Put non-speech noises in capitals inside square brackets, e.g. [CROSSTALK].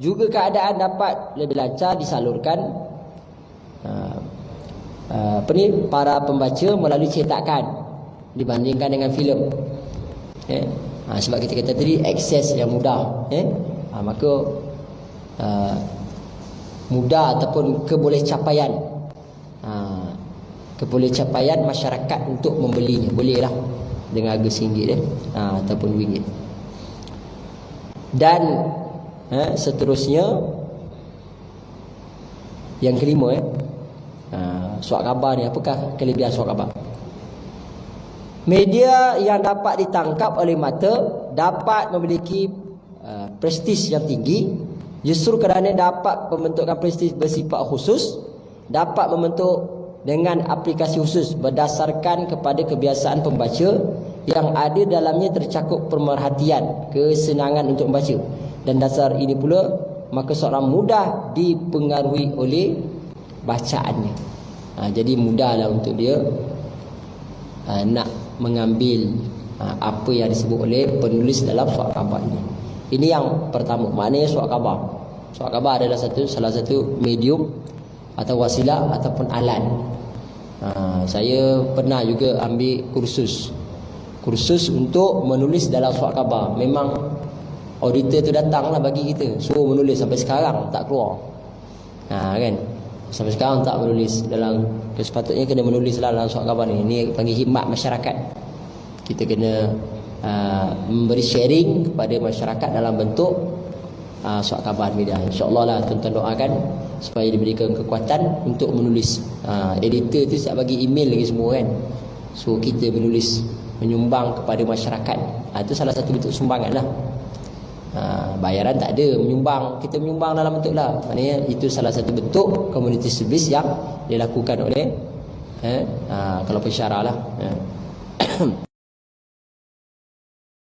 juga keadaan dapat lebih lancar disalurkan uh, uh, apa ni para pembaca melalui cetakan dibandingkan dengan filem. Eh? Ha, sebab kita kata tadi akses yang mudah, eh? ha, maka uh, mudah ataupun keboleh capaian ha, keboleh capaian masyarakat untuk membelinya bolehlah dengan harga singgit eh? ha, ataupun ringgit dan eh, seterusnya yang kelima eh, ha, suat khabar ni apakah kelebihan suat khabar? Media yang dapat ditangkap oleh mata dapat memiliki uh, prestis yang tinggi. Justru kerana dapat membentukkan prestis bersifat khusus dapat membentuk dengan aplikasi khusus berdasarkan kepada kebiasaan pembaca yang ada dalamnya tercakup pemerhatian kesenangan untuk membaca dan dasar ini pula maka seorang mudah dipengaruhi oleh bacaannya ha, jadi mudahlah untuk dia ha, nak mengambil ha, apa yang disebut oleh penulis dalam surat khabar ini. Ini yang pertama. Maknanya surat khabar. Surat khabar adalah satu salah satu medium atau wasilah ataupun alat. Ha, saya pernah juga ambil kursus. Kursus untuk menulis dalam surat khabar. Memang auditor tu datanglah bagi kita. Suruh menulis sampai sekarang tak keluar. Ha, kan? Sampai sekarang tak menulis. Dalam Sepatutnya kena menulis lah dalam surat khabar ni. Ini panggil hikmat masyarakat. Kita kena uh, Memberi sharing kepada masyarakat Dalam bentuk uh, Surat khabar media InsyaAllah lah tuan-tuan doakan Supaya diberikan kekuatan Untuk menulis. Uh, Editor tu siap bagi email lagi semua kan? So kita menulis Menyumbang kepada masyarakat. Uh, Itu salah satu bentuk sumbangan lah Ha, bayaran tak ada menyumbang. Kita menyumbang dalam bentuk lah. Maknanya itu salah satu bentuk community service yang dilakukan oleh eh, ha, kalau pensyarah lah. Eh. [COUGHS]